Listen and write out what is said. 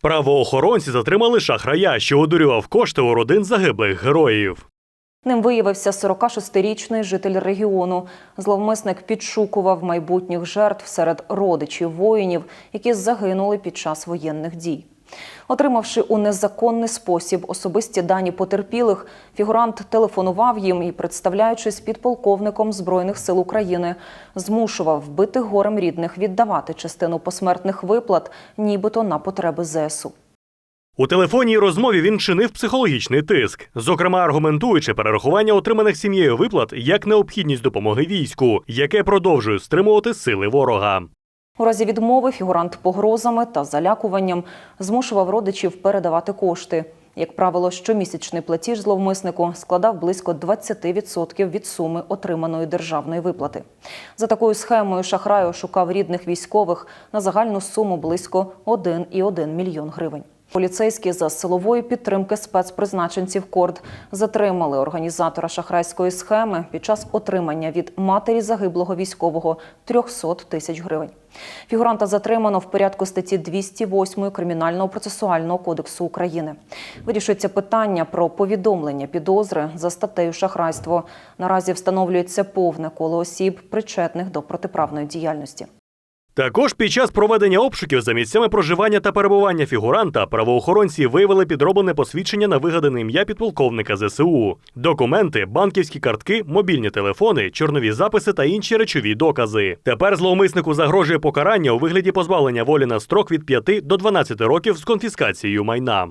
Правоохоронці затримали шахрая, що одурював кошти у родин загиблих героїв. Ним виявився 46-річний житель регіону. Зловмисник підшукував майбутніх жертв серед родичів воїнів, які загинули під час воєнних дій. Отримавши у незаконний спосіб особисті дані потерпілих, фігурант телефонував їм і, представляючись підполковником Збройних сил України, змушував вбитих горем рідних віддавати частину посмертних виплат, нібито на потреби ЗСУ. У телефонній розмові він чинив психологічний тиск, зокрема аргументуючи перерахування отриманих сім'єю виплат як необхідність допомоги війську, яке продовжує стримувати сили ворога. У разі відмови фігурант погрозами та залякуванням змушував родичів передавати кошти. Як правило, щомісячний платіж зловмиснику складав близько 20% від суми отриманої державної виплати. За такою схемою шахраю шукав рідних військових на загальну суму близько 1,1 мільйон гривень. Поліцейські за силової підтримки спецпризначенців КОРД затримали організатора шахрайської схеми під час отримання від матері загиблого військового 300 тисяч гривень. Фігуранта затримано в порядку статті 208 Кримінального процесуального кодексу України. Вирішується питання про повідомлення підозри за статтею шахрайство. Наразі встановлюється повне коло осіб, причетних до протиправної діяльності. Також під час проведення обшуків за місцями проживання та перебування фігуранта правоохоронці виявили підроблене посвідчення на вигадане ім'я підполковника ЗСУ, документи, банківські картки, мобільні телефони, чорнові записи та інші речові докази. Тепер зловмиснику загрожує покарання у вигляді позбавлення волі на строк від 5 до 12 років з конфіскацією майна.